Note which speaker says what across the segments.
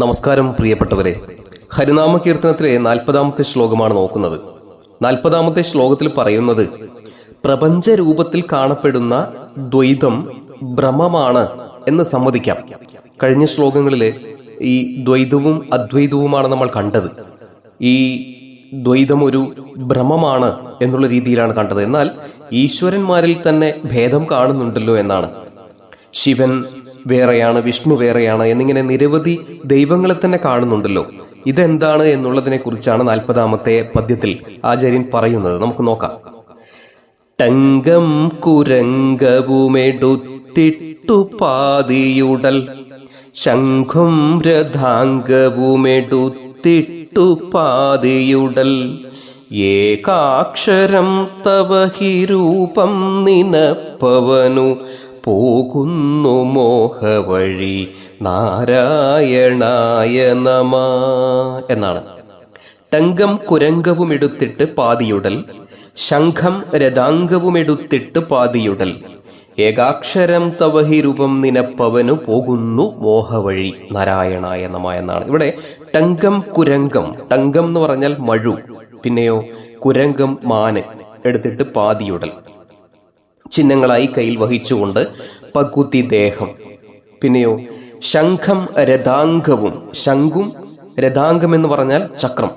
Speaker 1: നമസ്കാരം പ്രിയപ്പെട്ടവരെ. ഹരിനാമ കീർത്തനത്തിലെ നാൽപ്പതാമത്തെ ശ്ലോകമാണ് നോക്കുന്നത്. നാൽപ്പതാമത്തെ ശ്ലോകത്തിൽ പറയുന്നത് പ്രപഞ്ച രൂപത്തിൽ കാണപ്പെടുന്ന ദ്വൈതം ഭ്രമമാണ് എന്ന് സമ്മതിക്കാം. കഴിഞ്ഞ ശ്ലോകങ്ങളിലെ ഈ ദ്വൈതവും അദ്വൈതവുമാണ് നമ്മൾ കണ്ടത്. ഈ ദ്വൈതം ഒരു ഭ്രമമാണ് എന്നുള്ള രീതിയിലാണ് കണ്ടത്. എന്നാൽ ഈശ്വരന്മാരിൽ തന്നെ ഭേദം കാണുന്നുണ്ടല്ലോ എന്നാണ്. ശിവൻ വേറെയാണ് വിഷ്ണു വേറെയാണ് എന്നിങ്ങനെ നിരവധി ദൈവങ്ങളെ തന്നെ കാണുന്നുണ്ടല്ലോ. ഇതെന്താണ് എന്നുള്ളതിനെ കുറിച്ചാണ് നാൽപ്പതാമത്തെ പദ്യത്തിൽ ആചാര്യൻ പറയുന്നത്. നമുക്ക് നോക്കാം. ടങ്കം കുരങ്കവുമെടുത്തിട്ടു പാതിയുടൽ ശംഖും രഥാംഗവുമെടുത്തിട്ടു പാതിയുടൽ ഏകാക്ഷരം തവ രൂപം നിനപ്പവനു പോകുന്നു മോഹവഴി നാരായണായ നമ എന്നാണ്. തങ്കം കുരങ്കവും എടുത്തിട്ട് പാതിയുടൽ ശംഖം രഥാംഗവും എടുത്തിട്ട് പാതിയുടൽ ഏകാക്ഷരം തവഹി രൂപം നിനപ്പവനു പോകുന്നു മോഹവഴി നാരായണായ നമ എന്നാണ്. ഇവിടെ ടങ്കം കുരങ്കം ടങ്കം എന്ന് പറഞ്ഞാൽ മഴു പിന്നെയോ കുരങ്കം മാന് എടുത്തിട്ട് പാതിയുടൽ. ചിഹ്നങ്ങളായി കയ്യിൽ വഹിച്ചുകൊണ്ട് പകുതി ദേഹം. പിന്നെയോ ശംഖം രഥാംഗവും ശംഖും രഥാംഗം എന്ന് പറഞ്ഞാൽ ചക്രം.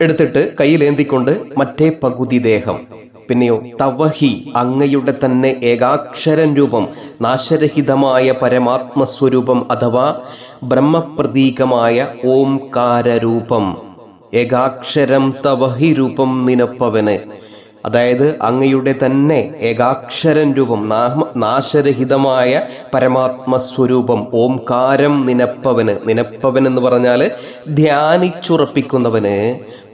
Speaker 1: എടുത്തിട്ട് കയ്യിലേന്തിക്കൊണ്ട് മറ്റേ പകുതി ദേഹം. പിന്നെയോ തവഹി അങ്ങയുടെ തന്നെ ഏകാക്ഷരൻ രൂപം നാശരഹിതമായ പരമാത്മസ്വരൂപം അഥവാ ബ്രഹ്മപ്രതീകമായ ഓംകാര രൂപം ഏകാക്ഷരം തവഹി രൂപം നിനപ്പവന്. അതായത് അങ്ങയുടെ തന്നെ ഏകാക്ഷരൻ രൂപം നാശരഹിതമായ പരമാത്മസ്വരൂപം ഓംകാരം നിനപ്പവന് നിനപ്പവൻ എന്ന് പറഞ്ഞാൽ ധ്യാനിച്ചുറപ്പിക്കുന്നവന്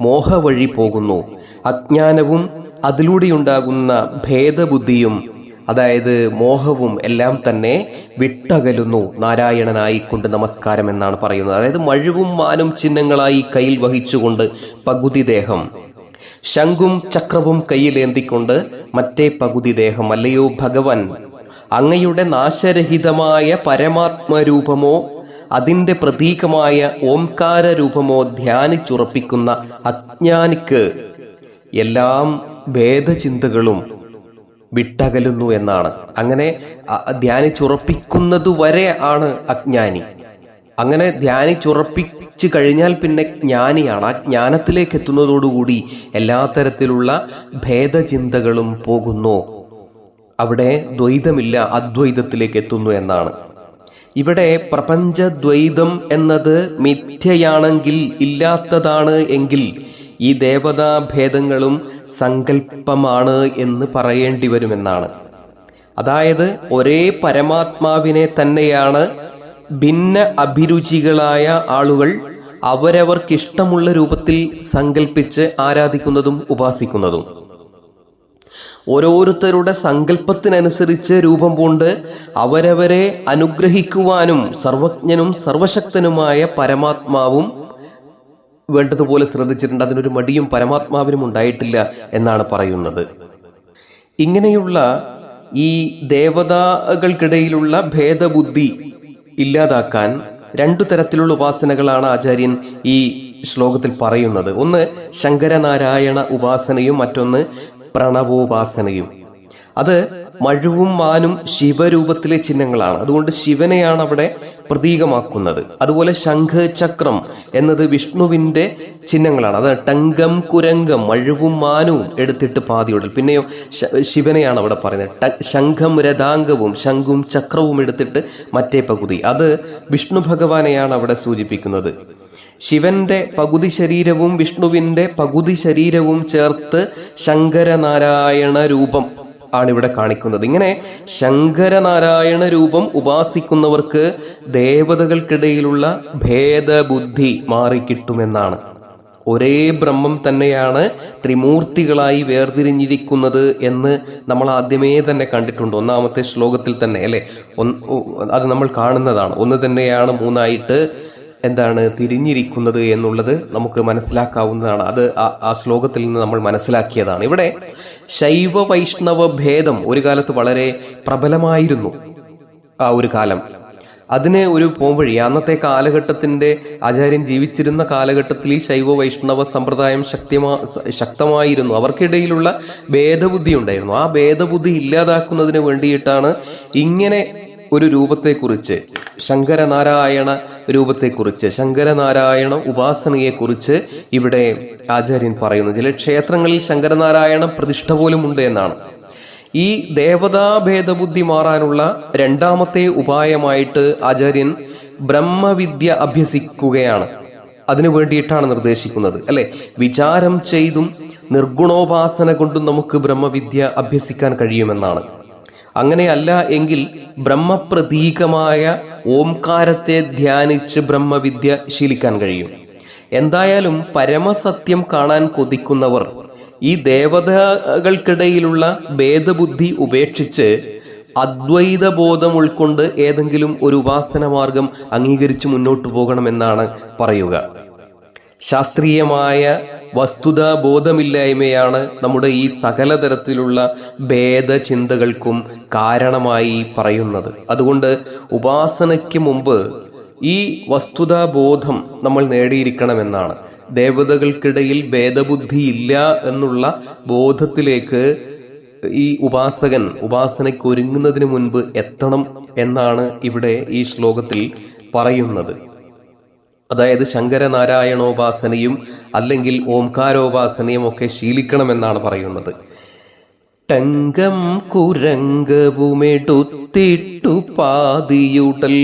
Speaker 1: മോഹവഴി പോകുന്നു. അജ്ഞാനവും അതിലൂടെ ഉണ്ടാകുന്ന ഭേദബുദ്ധിയും അതായത് മോഹവും എല്ലാം തന്നെ വിട്ടകലുന്നു. നാരായണനായിക്കൊണ്ട് നമസ്കാരം എന്നാണ് പറയുന്നത്. അതായത് മഴുവും മാനും ചിഹ്നങ്ങളായി കയ്യിൽ വഹിച്ചുകൊണ്ട് പകുതി ദേഹം. ശംഖും ചക്രവും കയ്യിലേന്തിക്കൊണ്ട് മറ്റേ പകുതി ദേഹം അല്ലയോ ഭഗവൻ? അങ്ങയുടെ നാശരഹിതമായ പരമാത്മരൂപമോ അതിന്റെ പ്രതീകമായ ഓംകാര രൂപമോ ധ്യാനിച്ചുറപ്പിക്കുന്ന അജ്ഞാനിക്ക് എല്ലാം ഭേദചിന്തകളും വിട്ടകലുന്നു എന്നാണ്. അങ്ങനെ ധ്യാനിച്ചുറപ്പിക്കുന്നതുവരെ ആണ് അജ്ഞാനി. അങ്ങനെ ധ്യാനിച്ചുറപ്പിച്ചു കഴിഞ്ഞാൽ പിന്നെ ജ്ഞാനിയാണ്. ആ ജ്ഞാനത്തിലേക്ക് എത്തുന്നതോടുകൂടി എല്ലാ തരത്തിലുള്ള ഭേദചിന്തകളും പോകുന്നു. അവിടെ ദ്വൈതമില്ല അദ്വൈതത്തിലേക്ക് എത്തുന്നു എന്നാണ്. ഇവിടെ പ്രപഞ്ചദ്വൈതം എന്നത് മിഥ്യയാണെങ്കിൽ ഇല്ലാത്തതാണ് എങ്കിൽ ഈ ദേവതാഭേദങ്ങളും സങ്കല്പമാണ് എന്ന് പറയേണ്ടി വരുമെന്നാണ്. അതായത് ഒരേ പരമാത്മാവിനെ തന്നെയാണ് ഭിന്ന അഭിരുചികളായ ആളുകൾ അവരവർക്കിഷ്ടമുള്ള രൂപത്തിൽ സങ്കല്പിച്ച് ആരാധിക്കുന്നതും ഉപാസിക്കുന്നതും. ഓരോരുത്തരുടെ സങ്കല്പത്തിനനുസരിച്ച് രൂപം പൂണ്ട് അവരവരെ അനുഗ്രഹിക്കുവാനും സർവജ്ഞനും സർവശക്തനുമായ പരമാത്മാവും വേണ്ടതുപോലെ ശ്രദ്ധിച്ചിട്ടുണ്ട്. അതിനൊരു മടിയും പരമാത്മാവിനും ഉണ്ടായിട്ടില്ല എന്നാണ് പറയുന്നത്. ഇങ്ങനെയുള്ള ഈ ദേവതകൾക്കിടയിലുള്ള ഭേദബുദ്ധി ഇല്ലാതാക്കാൻ രണ്ടു തരത്തിലുള്ള ഉപാസനകളാണ് ആചാര്യൻ ഈ ശ്ലോകത്തിൽ പറയുന്നത്. ഒന്ന് ശങ്കരനാരായണ ഉപാസനയും മറ്റൊന്ന് പ്രണവോപാസനയും. അത് മഴുവും മാനും ശിവരൂപത്തിലെ ചിഹ്നങ്ങളാണ്. അതുകൊണ്ട് ശിവനെയാണ് അവിടെ പ്രതീകമാക്കുന്നത്. അതുപോലെ ശംഖ് ചക്രം എന്നത് വിഷ്ണുവിന്റെ ചിഹ്നങ്ങളാണ്. അതാണ് ടങ്കം കുരങ്കം മഴുവും മാനവും എടുത്തിട്ട് പാതിയുടൽ. പിന്നെയോ ശിവനെയാണ് അവിടെ പറയുന്നത്. ശംഖം രഥാംഗവും ശംഖും ചക്രവും എടുത്തിട്ട് മറ്റേ പകുതി. അത് വിഷ്ണു ഭഗവാനെയാണ് അവിടെ സൂചിപ്പിക്കുന്നത്. ശിവന്റെ പകുതി ശരീരവും വിഷ്ണുവിന്റെ പകുതി ശരീരവും ചേർത്ത് ശങ്കരനാരായണ രൂപം ആണ് ഇവിടെ കാണിക്കുന്നത്. ഇങ്ങനെ ശങ്കരനാരായണ രൂപം ഉപാസിക്കുന്നവർക്ക് ദേവതകൾക്കിടയിലുള്ള ഭേദബുദ്ധി മാറിക്കിട്ടുമെന്നാണ്. ഒരേ ബ്രഹ്മം തന്നെയാണ് ത്രിമൂർത്തികളായി വേർതിരിഞ്ഞിരിക്കുന്നത് എന്ന് നമ്മൾ ആദ്യമേ തന്നെ കണ്ടിട്ടുണ്ട്. ഒന്നാമത്തെ ശ്ലോകത്തിൽ തന്നെ അല്ലെ? അത് നമ്മൾ കാണുന്നതാണ്. ഒന്ന് തന്നെയാണ് മൂന്നായിട്ട് എന്താണ് തിരിഞ്ഞിരിക്കുന്നത് എന്നുള്ളത് നമുക്ക് മനസ്സിലാക്കാവുന്നതാണ്. അത് ആ- ശ്ലോകത്തിൽ നിന്ന് നമ്മൾ മനസ്സിലാക്കിയതാണ്. ഇവിടെ ശൈവ വൈഷ്ണവ ഭേദം ഒരു കാലത്ത് വളരെ പ്രബലമായിരുന്നു. ആ ഒരു കാലം. അതിന് ഒരു പോംവഴി അന്നത്തെ കാലഘട്ടത്തിന്റെ ആചാര്യൻ ജീവിച്ചിരുന്ന കാലഘട്ടത്തിൽ ഈ ശൈവ വൈഷ്ണവ സമ്പ്രദായം ശക്തിമാ ശക്തമായിരുന്നു. അവർക്കിടയിലുള്ള ഭേദബുദ്ധി ഉണ്ടായിരുന്നു. ആ ഭേദബുദ്ധി ഇല്ലാതാക്കുന്നതിന് വേണ്ടിയിട്ടാണ് ഇങ്ങനെ ഒരു രൂപത്തെക്കുറിച്ച് ശങ്കരനാരായണ രൂപത്തെക്കുറിച്ച് ശങ്കരനാരായണ ഉപാസനയെക്കുറിച്ച് ഇവിടെ ആചാര്യൻ പറയുന്നു. ചില ക്ഷേത്രങ്ങളിൽ ശങ്കരനാരായണ പ്രതിഷ്ഠ പോലും ഉണ്ട് എന്നാണ്. ഈ ദേവതാ ഭേദബുദ്ധി മാറാനുള്ള രണ്ടാമത്തെ ഉപായമായിട്ട് ആചാര്യൻ ബ്രഹ്മവിദ്യ അഭ്യസിക്കുകയാണ്. അതിനു വേണ്ടിയിട്ടാണ് നിർദ്ദേശിക്കുന്നത് അല്ലെ? വിചാരം ചെയ്തും നിർഗുണോപാസന കൊണ്ടും നമുക്ക് ബ്രഹ്മവിദ്യ അഭ്യസിക്കാൻ കഴിയുമെന്നാണ്. അങ്ങനെയല്ല എങ്കിൽ ബ്രഹ്മപ്രതീകമായ ഓംകാരത്തെ ധ്യാനിച്ച് ബ്രഹ്മവിദ്യ ശീലിക്കാൻ കഴിയും. എന്തായാലും പരമസത്യം കാണാൻ കൊതിക്കുന്നവർ ഈ ദേവതകൾക്കിടയിലുള്ള ഭേദബുദ്ധി ഉപേക്ഷിച്ച് അദ്വൈത ബോധം ഉൾക്കൊണ്ട് ഏതെങ്കിലും ഒരു ഉപാസന മാർഗം അംഗീകരിച്ച് മുന്നോട്ടു പോകണമെന്നാണ് പറയുക. ശാസ്ത്രീയമായ വസ്തുതാ ബോധമില്ലായ്മയാണ് നമ്മുടെ ഈ സകല തരത്തിലുള്ള ഭേദചിന്തകൾക്കും കാരണമായി പറയുന്നത്. അതുകൊണ്ട് ഉപാസനയ്ക്ക് മുമ്പ് ഈ വസ്തുതാ ബോധം നമ്മൾ നേടിയിരിക്കണമെന്നാണ്. ദേവതകൾക്കിടയിൽ ഭേദബുദ്ധി ഇല്ല എന്നുള്ള ബോധത്തിലേക്ക് ഈ ഉപാസകൻ ഉപാസനയ്ക്ക് ഒരുങ്ങുന്നതിന് മുൻപ് എത്തണം എന്നാണ് ഇവിടെ ഈ ശ്ലോകത്തിൽ പറയുന്നത്. അതായത് ശങ്കരനാരായണോപാസനയും അല്ലെങ്കിൽ ഓംകാരോപാസനയും ഒക്കെ ശീലിക്കണമെന്നാണ് പറയുന്നത്. ടങ്കം കുരങ്കവുമെടുത്തിട്ടു പാതിയുടൽ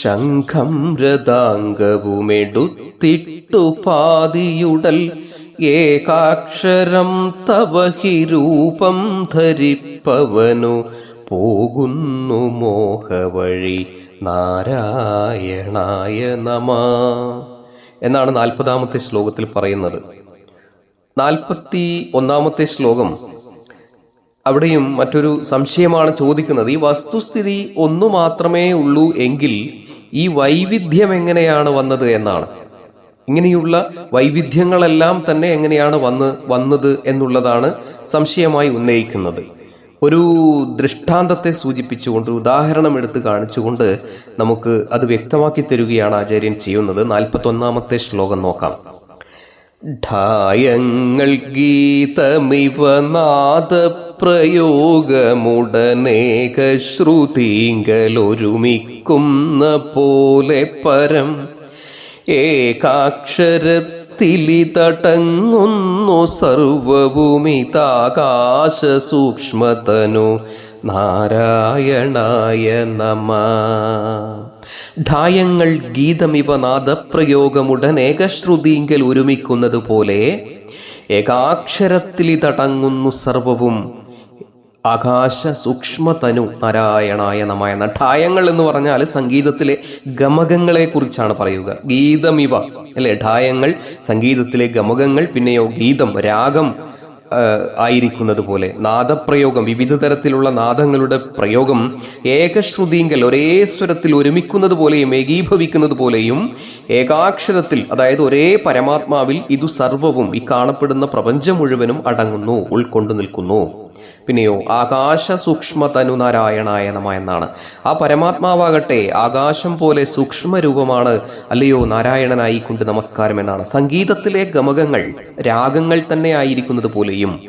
Speaker 1: ശംഖം രഥാംഗവുമെടുത്തിട്ടു പാതിയുടൽ ഏകാക്ഷരം തവഹിരൂപം ധരിപ്പവനു പോകുന്നു മോഹവഴി നാരായണായ നമ. എന്നാണ് നാൽപ്പതാമത്തെ ശ്ലോകത്തിൽ പറയുന്നത്. നാൽപ്പത്തി ഒന്നാമത്തെ ശ്ലോകം. അവിടെയും മറ്റൊരു സംശയമാണ് ചോദിക്കുന്നത്. ഈ വസ്തുസ്ഥിതി ഒന്നു മാത്രമേ ഉള്ളൂ എങ്കിൽ ഈ വൈവിധ്യം എങ്ങനെയാണ് വന്നത് എന്നാണ്. ഇങ്ങനെയുള്ള വൈവിധ്യങ്ങളെല്ലാം തന്നെ എങ്ങനെയാണ് വന്ന് വന്നത് എന്നുള്ളതാണ് സംശയമായി ഉന്നയിക്കുന്നത്. ഒരു ദൃഷ്ടാന്തത്തെ സൂചിപ്പിച്ചുകൊണ്ട് ഉദാഹരണം എടുത്ത് കാണിച്ചുകൊണ്ട് നമുക്ക് അത് വ്യക്തമാക്കി തരികയാണ് ആചാര്യൻ ചെയ്യുന്നത്. നാൽപ്പത്തി ഒന്നാമത്തെ ശ്ലോകം നോക്കാം. ഢായങ്ങൾ ഗീതമിവ നാദപ്രയോഗമുടനേക ശ്രുതിങ്കലൊരുമിക്കുന്ന പോലെ പരം. ഏകാക്ഷരത്തിലിതടങ്ങുന്നു സർവഭൂമിതാകാശ സൂക്ഷ്മതനു നാരായണായ നമ. ഢായങ്ങൾ ഗീതമിവ നാദപ്രയോഗമുടൻ ഏകശ്രുതിങ്കൽ ഒരുമിക്കുന്നത് പോലെ ഏകാക്ഷരത്തിലിതടങ്ങുന്നു സർവവും ആകാശ സൂക്ഷ്മതനു നാരായണായ നമ ഠായങ്ങൾ എന്ന് പറഞ്ഞാൽ സംഗീതത്തിലെ ഗമകങ്ങളെ കുറിച്ചാണ് പറയുക. ഇവ അല്ലെ? ഠായങ്ങൾ സംഗീതത്തിലെ ഗമകങ്ങൾ പിന്നെയോ ഗീതം രാഗം ആയിരിക്കുന്നത് പോലെ. നാദപ്രയോഗം വിവിധ തരത്തിലുള്ള നാദങ്ങളുടെ പ്രയോഗം ഏകശ്രുതിങ്കൽ ഒരേ സ്വരത്തിൽ ഒരുമിക്കുന്നത് പോലെയും ഏകീഭവിക്കുന്നത് പോലെയും ഏകാക്ഷരത്തിൽ അതായത് ഒരേ പരമാത്മാവിൽ ഇതു സർവവും ഈ കാണപ്പെടുന്ന പ്രപഞ്ചം മുഴുവനും അടങ്ങുന്നു ഉൾക്കൊണ്ടു നിൽക്കുന്നു. പിന്നെയോ ആകാശ സൂക്ഷ്മ തനു നാരായണായ നമ എന്നാണ്. ആ പരമാത്മാവാകട്ടെ ആകാശം പോലെ സൂക്ഷ്മ രൂപമാണ് അല്ലയോ നാരായണനായി കൊണ്ട് നമസ്കാരം എന്നാണ്. സംഗീതത്തിലെ ഗമകങ്ങൾ രാഗങ്ങൾ തന്നെ ആയിരിക്കുന്നത് പോലെയും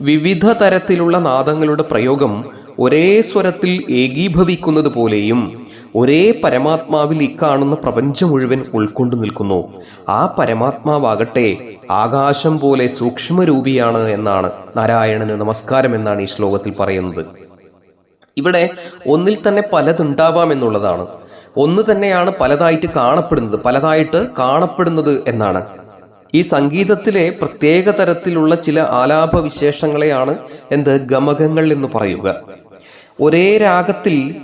Speaker 1: വിവിധ തരത്തിലുള്ള നാദങ്ങളുടെ പ്രയോഗം ഒരേ സ്വരത്തിൽ ഏകീഭവിക്കുന്നത് പോലെയും ഒരേ പരമാത്മാവിൽ ഇക്കാണുന്ന പ്രപഞ്ചം മുഴുവൻ ഉൾക്കൊണ്ടു നിൽക്കുന്നു. ആ പരമാത്മാവാകട്ടെ ആകാശം പോലെ സൂക്ഷ്മരൂപിയാണ് എന്നാണ് നാരായണന് നമസ്കാരം എന്നാണ് ഈ ശ്ലോകത്തിൽ പറയുന്നത്. ഇവിടെ ഒന്നിൽ തന്നെ പലതുണ്ടാവാം എന്നുള്ളതാണ്. ഒന്ന് തന്നെയാണ് പലതായിട്ട് കാണപ്പെടുന്നത് പലതായിട്ട് കാണപ്പെടുന്നത് എന്നാണ്. ഈ സംഗീതത്തിലെ പ്രത്യേക തരത്തിലുള്ള ചില ആലാപ വിശേഷങ്ങളെയാണ് എന്ത് ഗമകങ്ങൾ എന്ന് പറയുക. ഒരേ രാഗത്തിൽ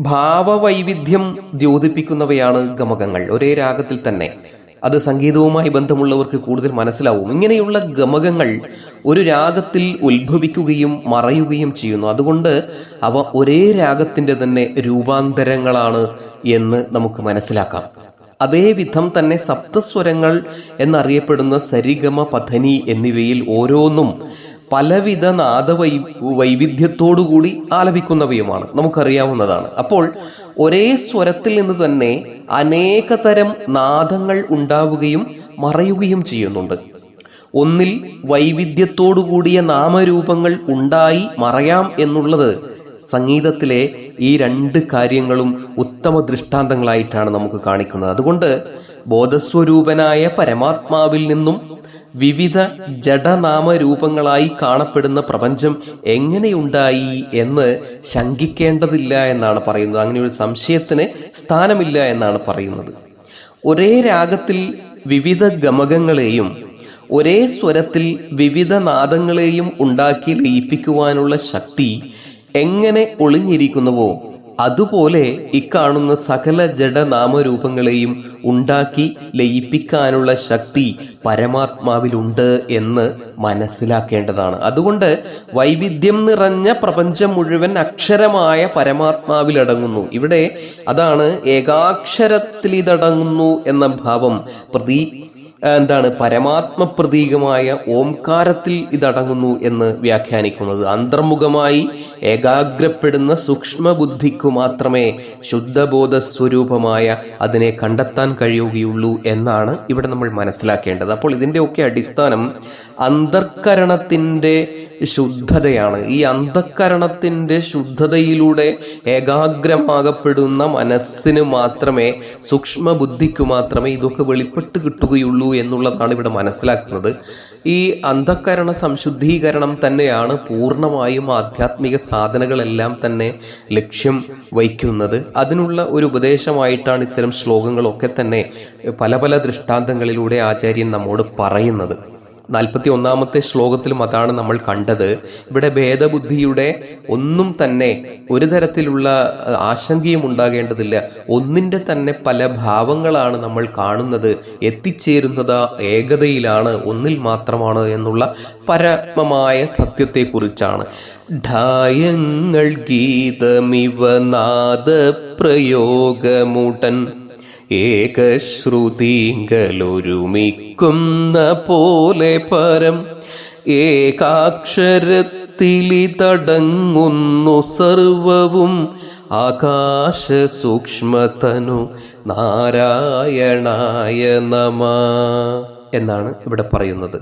Speaker 1: ഭാവവൈവിധ്യം ദ്യോതിപ്പിക്കുന്നവയാണ് ഗമകങ്ങൾ ഒരേ രാഗത്തിൽ തന്നെ. അത് സംഗീതവുമായി ബന്ധമുള്ളവർക്ക് കൂടുതൽ മനസ്സിലാവും. ഇങ്ങനെയുള്ള ഗമകങ്ങൾ ഒരു രാഗത്തിൽ ഉത്ഭവിക്കുകയും മറയുകയും ചെയ്യുന്നു. അതുകൊണ്ട് അവ ഒരേ രാഗത്തിന്റെ തന്നെ രൂപാന്തരങ്ങളാണ് എന്ന് നമുക്ക് മനസ്സിലാക്കാം. അതേവിധം തന്നെ സപ്തസ്വരങ്ങൾ എന്നറിയപ്പെടുന്ന സരിഗമ പഥനി എന്നിവയിൽ ഓരോന്നും പലവിധ നാദവൈ വൈവിധ്യത്തോടുകൂടി ആലപിക്കുന്നവയുമാണ്. നമുക്കറിയാവുന്നതാണ്. അപ്പോൾ ഒരേ സ്വരത്തിൽ നിന്ന് തന്നെ അനേക തരം നാദങ്ങൾ ഉണ്ടാവുകയും മറയുകയും ചെയ്യുന്നുണ്ട്. ഒന്നിൽ വൈവിധ്യത്തോടുകൂടിയ നാമരൂപങ്ങൾ ഉണ്ടായി മറയാം എന്നുള്ളത് സംഗീതത്തിലെ ഈ രണ്ട് കാര്യങ്ങളും ഉത്തമ ദൃഷ്ടാന്തങ്ങളായിട്ടാണ് നമുക്ക് കാണിക്കുന്നത്. അതുകൊണ്ട് ബോധസ്വരൂപനായ പരമാത്മാവിൽ നിന്നും വിവിധ ജഡനാമരൂപങ്ങളായി കാണപ്പെടുന്ന പ്രപഞ്ചം എങ്ങനെയുണ്ടായി എന്ന് ശങ്കിക്കേണ്ടതില്ല എന്നാണ് പറയുന്നത്. അങ്ങനെ ഒരു സംശയത്തിന് സ്ഥാനമില്ല എന്നാണ് പറയുന്നത്. ഒരേ രാഗത്തിൽ വിവിധ ഗമകങ്ങളെയും ഒരേ സ്വരത്തിൽ വിവിധ നാദങ്ങളെയും ഉണ്ടാക്കി ലയിപ്പിക്കുവാനുള്ള ശക്തി എങ്ങനെ ഒളിഞ്ഞിരിക്കുന്നുവോ അതുപോലെ ഇക്കാണുന്ന സകല ജഡനാമരൂപങ്ങളെയും ഉണ്ടാക്കി ലയിപ്പിക്കാനുള്ള ശക്തി പരമാത്മാവിലുണ്ട് എന്ന് മനസ്സിലാക്കേണ്ടതാണ്. അതുകൊണ്ട് വൈവിധ്യം നിറഞ്ഞ പ്രപഞ്ചം മുഴുവൻ അക്ഷരമായ പരമാത്മാവിലടങ്ങുന്നു. ഇവിടെ അതാണ് ഏകാക്ഷരത്തിൽ ഇതടങ്ങുന്നു എന്ന ഭാവം പ്രതി എന്താണ് പരമാത്മ പ്രതീകമായ ഓംകാരത്തിൽ ഇതടങ്ങുന്നു എന്ന് വ്യാഖ്യാനിക്കുന്നത്. അന്തർമുഖമായി ഏകാഗ്രപ്പെടുന്ന സൂക്ഷ്മ ബുദ്ധിക്കു മാത്രമേ ശുദ്ധബോധ സ്വരൂപമായ അതിനെ കണ്ടെത്താൻ കഴിയുകയുള്ളൂ എന്നാണ് ഇവിടെ നമ്മൾ മനസ്സിലാക്കേണ്ടത്. അപ്പോൾ ഇതിന്റെയൊക്കെ അടിസ്ഥാനം അന്തർക്കരണത്തിന്റെ ശുദ്ധതയാണ്. ഈ അന്ധക്കരണത്തിന്റെ ശുദ്ധതയിലൂടെ ഏകാഗ്രമാകപ്പെടുന്ന മനസ്സിന് മാത്രമേ സൂക്ഷ്മ ബുദ്ധിക്ക് മാത്രമേ ഇതൊക്കെ വെളിപ്പെട്ട് കിട്ടുകയുള്ളൂ എന്നുള്ളതാണ് ഇവിടെ മനസ്സിലാക്കുന്നത്. ഈ അന്ധക്കരണ സംശുദ്ധീകരണം തന്നെയാണ് പൂർണമായും ആധ്യാത്മിക സാധനകളെല്ലാം തന്നെ ലക്ഷ്യം വയ്ക്കുന്നത്. അതിനുള്ള ഒരു ഉപദേശമായിട്ടാണ് ഇത്തരം ശ്ലോകങ്ങളൊക്കെ തന്നെ പല പല ദൃഷ്ടാന്തങ്ങളിലൂടെ ആചാര്യൻ നമ്മോട് പറയുന്നത്. നാൽപ്പത്തി ഒന്നാമത്തെ ശ്ലോകത്തിലും അതാണ് നമ്മൾ കണ്ടത്. ഇവിടെ ഭേദബുദ്ധിയുടെ ഒന്നും തന്നെ ഒരു തരത്തിലുള്ള ആശങ്കയും ഉണ്ടാകേണ്ടതില്ല. ഒന്നിന്റെ തന്നെ പല ഭാവങ്ങളാണ് നമ്മൾ കാണുന്നത്. എത്തിച്ചേരുന്നത് ഏകതയിലാണ് ഒന്നിൽ മാത്രമാണ് എന്നുള്ള പരമമായ സത്യത്തെക്കുറിച്ചാണ്. ഢായങ്ങൾ ഗീതമിവ നാദ പ്രയോഗമുടൻ ഏകശ്രുതിങ്കലൊരുമിക്കുന്ന പോലെ പരം ഏകാക്ഷരത്തിലിതടങ്ങുന്നു സർവവും ആകാശ സൂക്ഷ്മതനു നാരായണായ നമ എന്നാണ് ഇവിടെ പറയുന്നത്.